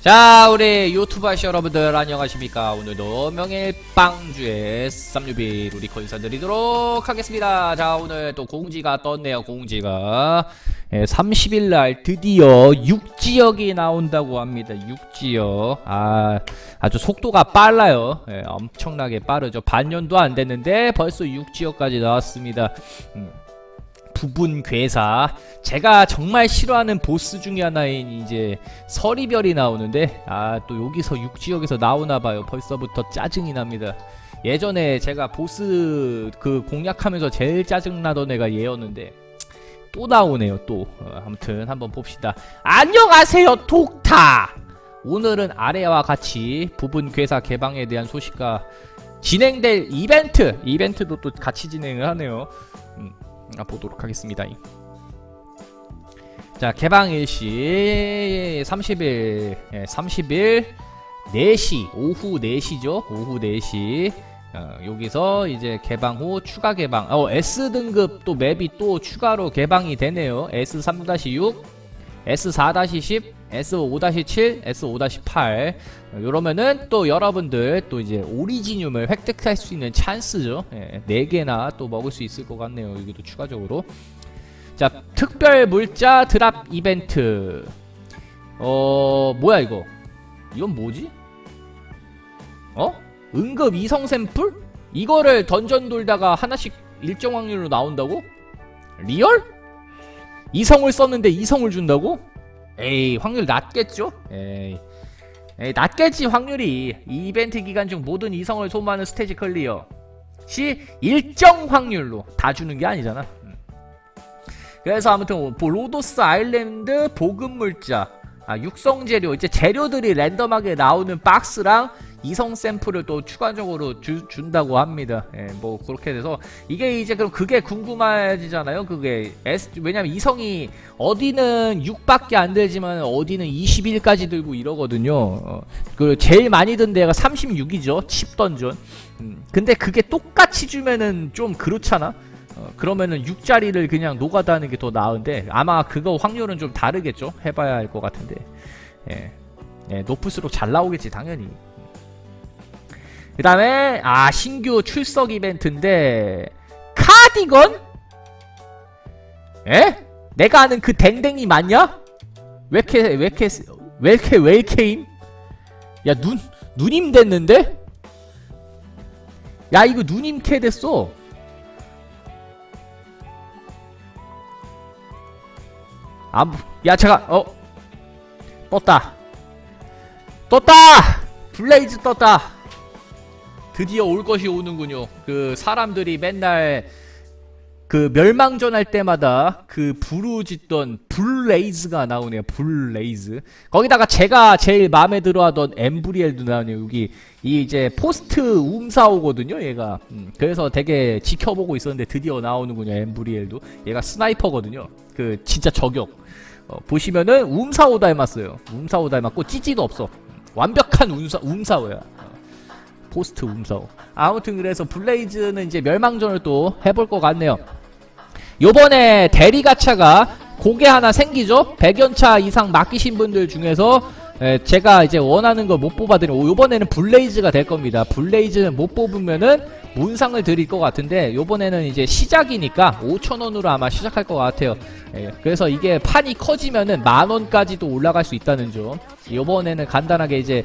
자 우리 유튜브 하시 여러분들 안녕하십니까? 오늘도 명일 빵주의 쌈유비 우리 인사드리도록 하겠습니다. 자 오늘 또 공지가 떴네요 공지가. 예, 30일날 드디어 6지역이 나온다고 합니다 6지역. 아 아주 속도가 빨라요. 예, 엄청나게 빠르죠. 반년도 안 됐는데 벌써 6지역까지 나왔습니다. 음. 부분 괴사. 제가 정말 싫어하는 보스 중에 하나인 이제 서리별이 나오는데 아 또 여기서 6지역에서 나오나봐요. 벌써부터 짜증이 납니다. 예전에 제가 보스 그 공략하면서 제일 짜증나던 애가 얘였는데 또 나오네요 또. 어, 아무튼 한번 봅시다. 안녕하세요 독타! 오늘은 아래와 같이 부분 괴사 개방에 대한 소식과 진행될 이벤트! 이벤트도 또 같이 진행을 하네요 보도록 하겠습니다. 자, 개방 일시 30일, 예, 30일 4시, 오후 4시죠? 오후 4시. 어, 여기서 이제 개방 후 추가 개방. 어, S 등급 또 맵이 또 추가로 개방이 되네요. S3-6, S4-10, S5-7, S5-8. 이러면은 또 여러분들 또 이제 오리지늄을 획득할 수 있는 찬스죠. 예, 4개나 또 먹을 수 있을 것 같네요. 여기도 추가적으로. 자, 특별 물자 드랍 이벤트. 어, 뭐야 이거? 이건 뭐지? 어? 응급 이성 샘플? 이거를 던전 돌다가 하나씩 일정 확률로 나온다고? 리얼? 이성을 썼는데 이성을 준다고? 에이 확률 낮겠죠? 에이 에이 낮겠지 확률이 이 이벤트 기간 중 모든 이성을 소모하는 스테이지 클리어 시 일정 확률로 다 주는 게 아니잖아 음. 그래서 아무튼 뭐 로도스 아일랜드 보급 물자 아, 육성 재료 이제 재료들이 랜덤하게 나오는 박스랑 이성 샘플을 또 추가적으로 주, 준다고 합니다. 예, 뭐 그렇게 돼서 이게 이제 그럼 그게 궁금해지잖아요. 그게 S 왜냐면 이성이 어디는 6밖에 안 들지만 어디는 21까지 들고 이러거든요. 어, 그 제일 많이 든 데가 36이죠. 칩 던전. 음, 근데 그게 똑같이 주면은 좀 그렇잖아. 어, 그러면은 6짜리를 그냥 노가다 하는 게 더 나은데 아마 그거 확률은 좀 다르겠죠. 해봐야 할 것 같은데. 예. 예, 높을수록 잘 나오겠지 당연히. 그 다음에 아 신규 출석 이벤트인데 카디건? 에? 내가 아는 그 댕댕이 맞냐? 왜 이렇게 왜 이렇게 왜 이렇게 왜 이렇게임? 야눈 누님 됐는데? 야 이거 누님 캐 됐어. 아야 제가 어 떴다 떴다 블레이즈 떴다 드디어 올 것이 오는군요. 그 사람들이 맨날 그 멸망전 할 때마다 그 부르짖던 블레이즈가 나오네요. 블레이즈. 거기다가 제가 제일 마음에 들어하던 엠브리엘도 나오네요. 여기 이 이제 포스트 움사오거든요. 얘가. 음, 그래서 되게 지켜보고 있었는데 드디어 나오는군요. 엠브리엘도. 얘가 스나이퍼거든요. 그 진짜 저격. 어, 보시면은 움사오 닮았어요. 움사오 닮았고 찌찌도 없어. 완벽한 움사 움사오야. 포스트 움서. 아무튼 그래서 블레이즈는 이제 멸망전을 또 해볼 것 같네요. 요번에 대리가차가 고게 하나 생기죠? 100연차 이상 맡기신 분들 중에서 에, 제가 이제 원하는 거못 뽑아드리고 요번에는 블레이즈가 될 겁니다. 블레이즈는 못 뽑으면은 문상을 드릴 것 같은데 요번에는 이제 시작이니까 5천원으로 아마 시작할 것 같아요. 예, 그래서 이게 판이 커지면은 만원까지도 올라갈 수 있다는 점. 요번에는 간단하게 이제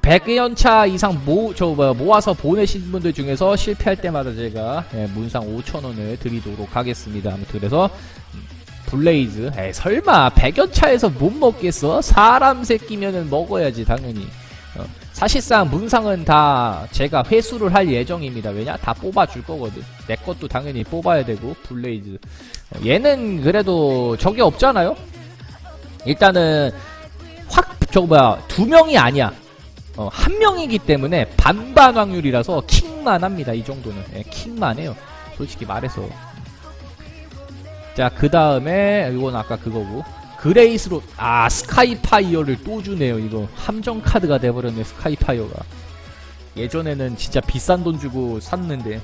100연차 이상 모, 저, 뭐, 모아서 보내신 분들 중에서 실패할 때마다 제가 예, 문상 5천원을 드리도록 하겠습니다. 아무튼 그래서 음, 블레이즈 에 설마 100연차에서 못 먹겠어? 사람 새끼면은 먹어야지 당연히 어, 사실상 문상은 다 제가 회수를 할 예정입니다. 왜냐? 다 뽑아줄 거거든. 내 것도 당연히 뽑아야 되고 블레이즈 어, 얘는 그래도 적이 없잖아요? 일단은 확 저거 뭐야 두 명이 아니야 어, 한 명이기 때문에 반반 확률이라서 킹만 합니다. 이 정도는. 예, 킹만 해요. 솔직히 말해서. 자, 그 다음에, 이건 아까 그거고. 그레이스로, 아, 스카이파이어를 또 주네요. 이거. 함정 카드가 돼버렸네, 스카이파이어가. 예전에는 진짜 비싼 돈 주고 샀는데.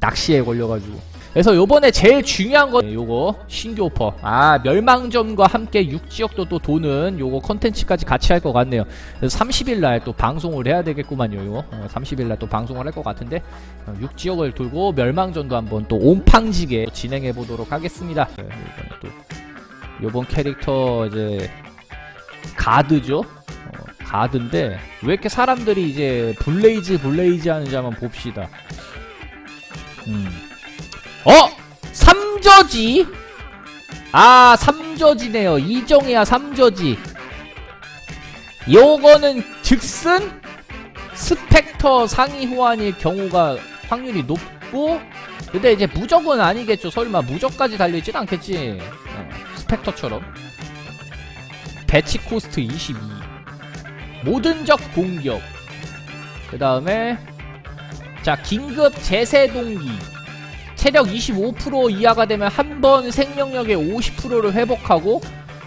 낚시에 걸려가지고. 그래서 요번에 제일 중요한 건 네, 요거 신규 오퍼. 아 멸망전과 함께 6지역도 또 도는 요거 컨텐츠까지 같이 할 것 같네요. 그래서 30일날 또 방송을 해야 되겠구만요 요거. 어, 30일날 또 방송을 할 것 같은데 어, 6지역을 돌고 멸망전도 한번 또 온팡지게 진행해 보도록 하겠습니다. 네, 이번에 또 요번 캐릭터 이제 가드죠? 어, 가드인데 왜 이렇게 사람들이 이제 블레이즈 블레이즈 하는지 한번 봅시다. 음. 어! 삼저지? 아, 삼저지네요. 이정이야, 삼저지. 요거는 즉슨 스펙터 상위 호환일 경우가 확률이 높고 근데 이제 무적은 아니겠죠. 설마 무적까지 달려있진 않겠지. 어, 스펙터처럼. 배치 코스트 22. 모든 적 공격. 그 다음에 자, 긴급 제세 동기. 체력 25% 이하가 되면 한 번 생명력의 50%를 회복하고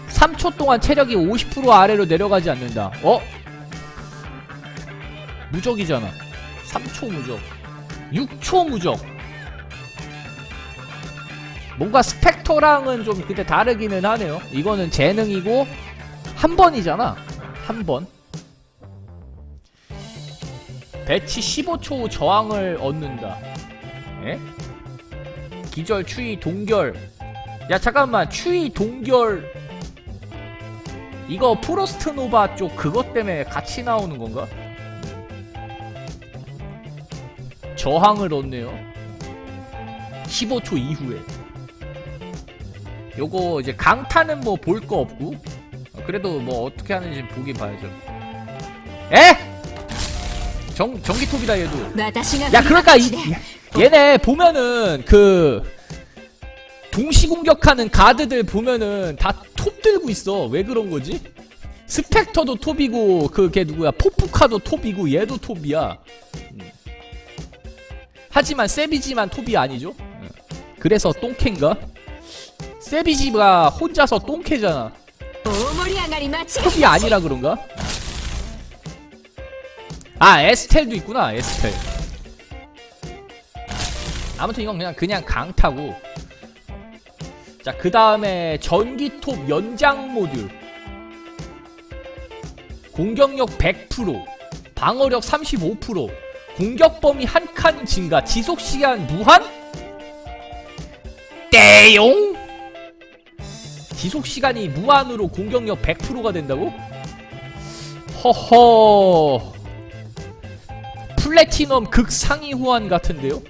3초 동안 체력이 50% 아래로 내려가지 않는다. 어? 무적이잖아. 3초 무적. 6초 무적. 뭔가 스펙터랑은 좀 근데 다르기는 하네요. 이거는 재능이고 한 번이잖아. 한 번. 배치 15초 후 저항을 얻는다. 에? 기절, 추위, 동결. 야 잠깐만 추위, 동결. 이거 프로스트노바 쪽 그것 때문에 같이 나오는 건가? 저항을 얻네요. 15초 이후에. 요거 이제 강타는 뭐 볼 거 없고 그래도 뭐 어떻게 하는지 보긴 봐야죠. 에? 정 전기톱이다 얘도. 야 그러니까 이. 얘네 보면은 그 동시 공격하는 가드들 보면은 다 톱 들고 있어. 왜 그런 거지? 스펙터도 톱이고 그게 누구야? 포프카도 톱이고 얘도 톱이야. 음. 하지만 세비지만 톱이 아니죠? 음. 그래서 똥캔가? 세비지가 혼자서 똥캐잖아. 톱이 아니라 그런가? 아 에스텔도 있구나 에스텔. 아무튼 이건 그냥 그냥 강타고. 자 그 다음에 전기톱 연장 모듈. 공격력 100% 방어력 35% 공격 범위 한 칸 증가 지속 시간 무한? 떼용! 지속 시간이 무한으로 공격력 100%가 된다고? 허허. 플래티넘 극상위 호환 같은데요?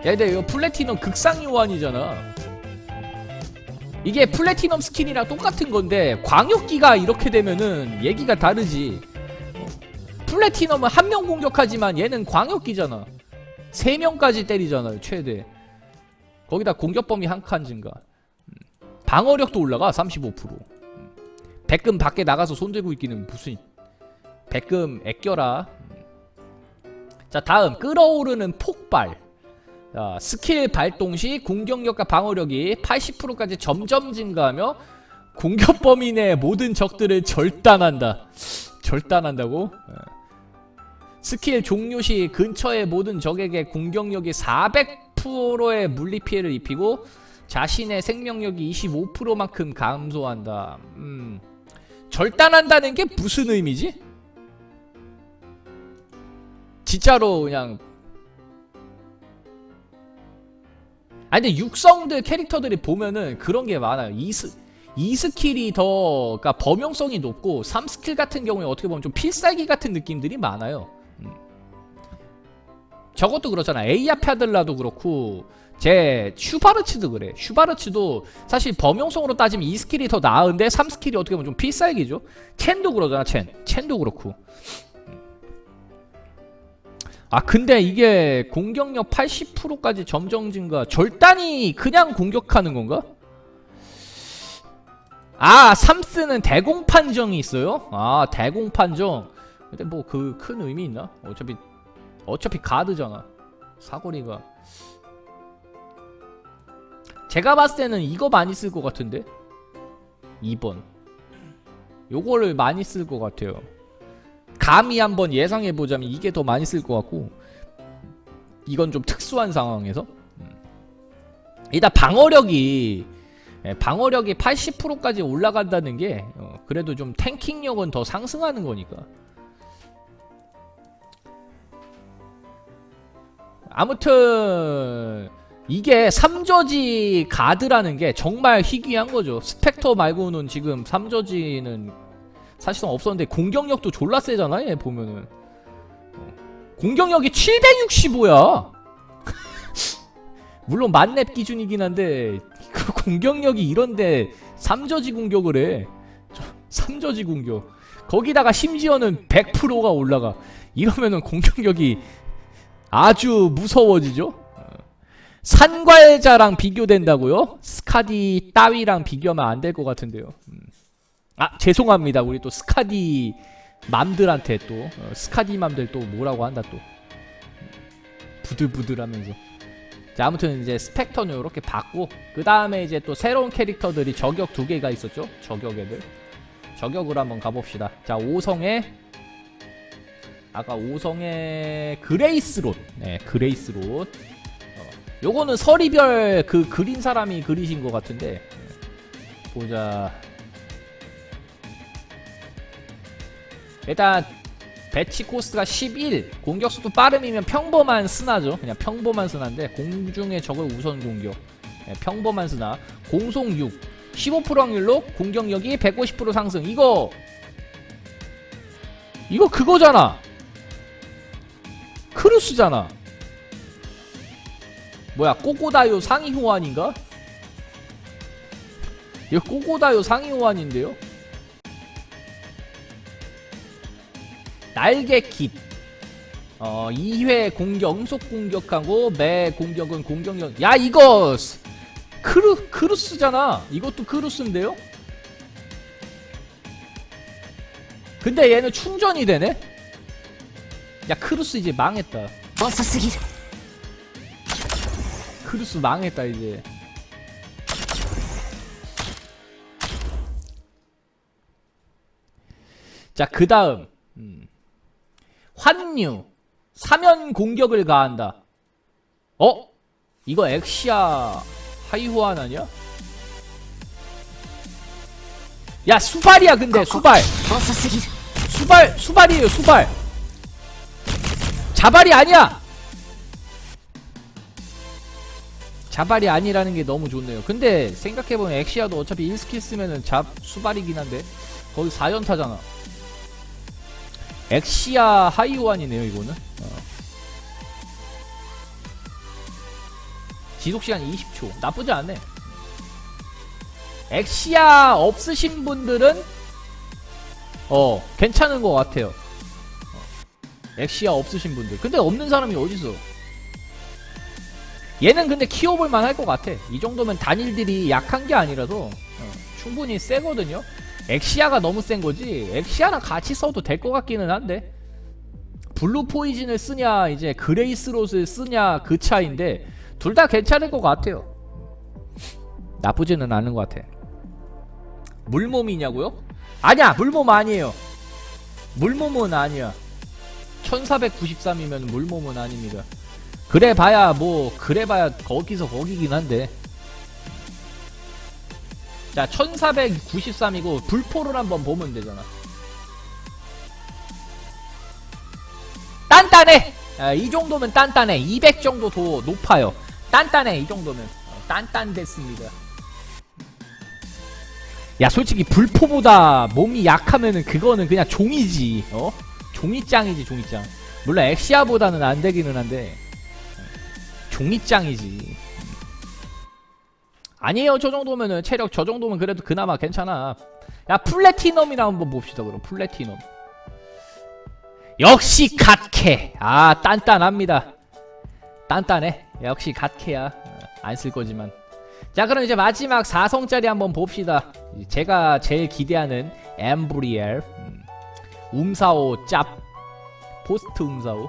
야 근데 이거 플래티넘 극상위 호환이잖아 이게 플래티넘 스킨이랑 똑같은 건데 광역기가 이렇게 되면은 얘기가 다르지 어. 플래티넘은 한 명 공격하지만 얘는 광역기잖아 3명까지 때리잖아요 최대 거기다 공격 범위 한 칸 증가 음. 방어력도 올라가 35% 음. 백금 밖에 나가서 손들고 있기는 무슨 백금 애껴라 자 다음 끓어오르는 폭발 자, 스킬 발동 시 공격력과 방어력이 80%까지 점점 증가하며 공격 범위 내 모든 적들을 절단한다 절단한다고? 예. 스킬 종료 시 근처의 모든 적에게 공격력이 400%의 물리 피해를 입히고 자신의 생명력이 25%만큼 감소한다. 음. 절단한다는 게 무슨 의미지? 진짜로 그냥 아니 근데 육성들 캐릭터들이 보면은 그런 게 많아요. 이 스, 이 스킬이 더 그러니까 범용성이 높고 3스킬 같은 경우에 어떻게 보면 좀 필살기 같은 느낌들이 많아요. 음. 저것도 그렇잖아. 에이아 파들라도 그렇고 제 슈바르츠도 그래. 슈바르츠도 사실 범용성으로 따지면 이 스킬이 더 나은데 3스킬이 어떻게 보면 좀 필살기죠. 첸도 그러잖아. 첸. 첸도 그렇고. 아 근데 이게 공격력 80%까지 점점 증가 절단이 그냥 공격하는 건가? 아 삼스는 대공판정이 있어요? 아 대공판정 근데 뭐 그 큰 의미 있나? 어차피 어차피 가드잖아 사거리가 제가 봤을 때는 이거 많이 쓸 것 같은데 2번 요거를 많이 쓸 것 같아요 감히 한번 예상해 보자면 이게 더 많이 쓸 것 같고 이건 좀 특수한 상황에서? 음. 일단 방어력이 예, 방어력이 80%까지 올라간다는 게 어, 그래도 좀 탱킹력은 더 상승하는 거니까. 아무튼 이게 3저지 가드라는 게 정말 희귀한 거죠. 스펙터 말고는 지금 3저지는 사실상 없었는데 공격력도 졸라 세잖아 얘 보면은 어. 공격력이 765야 물론 만렙 기준이긴 한데 그 공격력이 이런데 3저지 공격을 해 3저지 공격 거기다가 심지어는 100%가 올라가 이러면은 공격력이 아주 무서워지죠 어. 산괄자랑 비교된다고요? 스카디 따위랑 비교하면 안 될 것 같은데요 음. 아 죄송합니다. 우리 또 스카디 맘들한테 또 어, 스카디 맘들 또 뭐라고 한다 또. 음, 부들부들하면서. 자 아무튼 이제 스펙터는 이렇게 받고 그 다음에 이제 또 새로운 캐릭터들이 저격 두 개가 있었죠? 저격 애들. 저격으로 한번 가봅시다. 자 5성의 아까 5성의 그레이스롯. 네 그레이스롯. 어, 요거는 서리별 그 그린 사람이 그리신 것 같은데 네, 보자 일단 배치 코스가 11 공격수도 빠름이면 평범한 스나죠. 그냥 평범한 스나인데 공중의 적을 우선 공격. 네, 평범한 스나. 공속 6 15% 확률로 공격력이 150% 상승. 이거 이거 그거잖아. 크루스잖아. 뭐야 꼬꼬다요 상위 호환인가? 이거 꼬꼬다요 상위 호환인데요 날개 깃. 어, 2회 공격, 응속 공격하고 매 공격은 공격력. 야 이거 크루, 크루스잖아. 이것도 크루스인데요? 근데 얘는 충전이 되네? 야 크루스 이제 망했다. 어서 쓰기. 크루스 망했다 이제. 자 그 다음. 음. 환류 사면 공격을 가한다. 어? 이거 엑시아 하이호환 아니야? 야 수발이야 근데 수발. 수발 수발이에요 수발. 자발이 아니야. 자발이 아니라는 게 너무 좋네요. 근데 생각해보면 엑시아도 어차피 1스킬 쓰면은 잡 수발이긴 한데 거기 4연타잖아. 엑시아 하이오환이네요, 이거는. 어. 지속시간 20초. 나쁘지 않네. 엑시아 없으신 분들은 어 괜찮은 것 같아요 어, 엑시아 없으신 분들 근데 없는 사람이 어딨어 얘는 근데 키워볼만 할 것 같아 이 정도면 단일들이 약한 게 아니라서 어, 충분히 세거든요 엑시아가 너무 센 거지. 엑시아랑 같이 써도 될 것 같기는 한데. 블루 포이즌을 쓰냐 이제 그레이스롯을 쓰냐 그 차인데 둘 다 괜찮을 것 같아요. 나쁘지는 않은 것 같아. 물몸이냐고요? 아니야 물몸 아니에요. 물몸은 아니야. 1493이면 물몸은 아닙니다. 그래 봐야 뭐 그래 봐야 거기서 거기긴 한데 자 1493이고 불포를 한번 보면 되잖아. 단단해! 아, 이 정도면 단단해. 200 정도 더 높아요. 단단해 이 정도면. 어, 단단됐습니다. 야 솔직히 불포보다 몸이 약하면은 그거는 그냥 종이지 어? 종이짱이지 종이짱. 물론 엑시아보다는 안 되기는 한데. 어, 종이짱이지 아니에요. 저 정도면은 체력 저 정도면 그래도 그나마 괜찮아. 야 플래티넘이나 한번 봅시다 그럼. 플래티넘. 역시 갓캐. 아 단단합니다. 단단해. 역시 갓캐야. 안 쓸 거지만. 자 그럼 이제 마지막 4성짜리 한번 봅시다. 제가 제일 기대하는 엠브리엘. 음, 움사오 짭. 포스트 움사오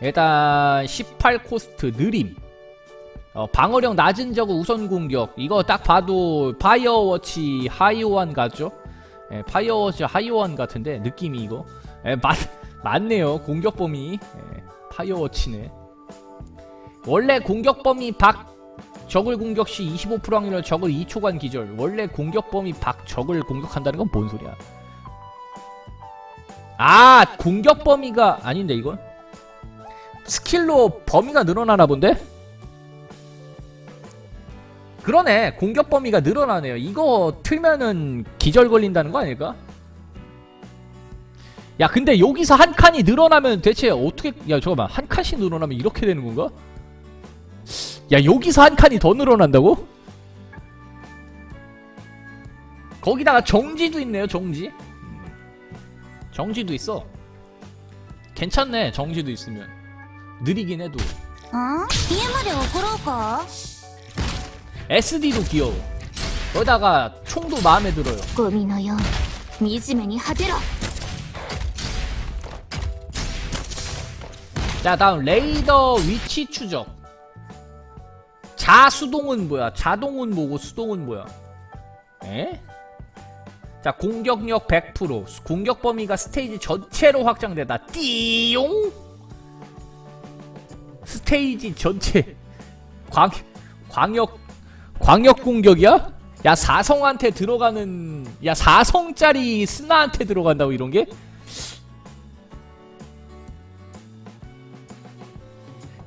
일단 18 코스트 느림. 어, 방어력 낮은 적 우선 공격. 이거 딱 봐도 파이어워치 하이오원 같죠? 예, 파이어워치 하이오원 같은데 느낌이 이거. 예, 맞, 맞네요. 공격 범위 예, 파이어워치네. 원래 공격 범위 박 적을 공격 시 25% 확률로 적을 2초간 기절. 원래 공격 범위 박 적을 공격한다는 건 뭔 소리야? 아 공격 범위가 아닌데 이건 스킬로 범위가 늘어나나 본데? 그러네 공격 범위가 늘어나네요 이거 틀면은 기절 걸린다는 거 아닐까? 야 근데 여기서 한 칸이 늘어나면 대체 어떻게 야 잠깐만 한 칸씩 늘어나면 이렇게 되는 건가? 야 여기서 한 칸이 더 늘어난다고? 거기다가 정지도 있네요 정지 정지도 있어 괜찮네 정지도 있으면 느리긴 해도 あ家まで送ろうか SD도 귀여워 거기다가 총도 마음에 들어요 ゴミのように惨めに果てろ 자 다음 레이더 위치 추적 자수동은 뭐야 자동은 뭐고 수동은 뭐야 에? 자 공격력 100% 공격 범위가 스테이지 전체로 확장되다 띠용 스테이지 전체 광 광역 광역 공격이야? 야 사성한테 들어가는 야 사성짜리 스나한테 들어간다고 이런 게?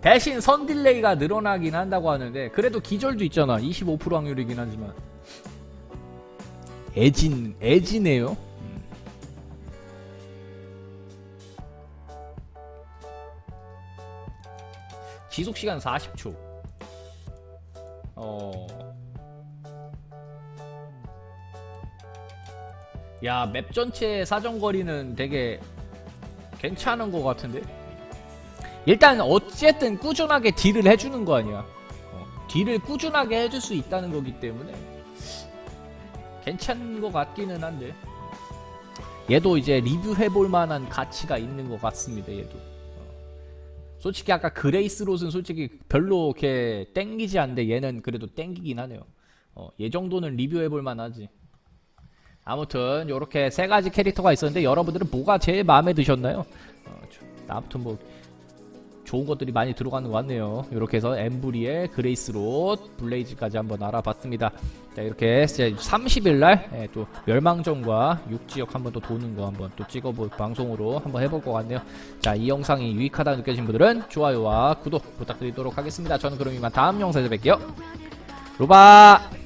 대신 선 딜레이가 늘어나긴 한다고 하는데 그래도 기절도 있잖아 25% 확률이긴 하지만 애진 애지네요 지속 시간 40초 어. 야, 맵 전체 사정 거리는 되게 괜찮은 것 같은데? 일단 어쨌든 꾸준하게 딜을 해주는 거 아니야. 어, 딜을 꾸준하게 해줄 수 있다는 거기 때문에 괜찮은 것 같기는 한데 얘도 이제 리뷰해볼 만한 가치가 있는 것 같습니다. 얘도. 어. 솔직히 아까 그레이스 롯은 솔직히 별로 이렇게 땡기지 않는데 얘는 그래도 땡기긴 하네요. 어, 얘 정도는 리뷰해볼 만하지. 아무튼 요렇게 세 가지 캐릭터가 있었는데 여러분들은 뭐가 제일 마음에 드셨나요? 어, 저- 아무튼 뭐 좋은 것들이 많이 들어가는 것 같네요. 이렇게 해서 엠브리의 그레이스롯 블레이즈까지 한번 알아봤습니다. 자 이렇게 이제 30일날 예, 또 멸망전과 6지역 한번 또 도는 거 한번 또 찍어볼 방송으로 한번 해볼 것 같네요. 자 이 영상이 유익하다 느껴진 분들은 좋아요와 구독 부탁드리도록 하겠습니다. 저는 그럼 이만 다음 영상에서 뵐게요. 로바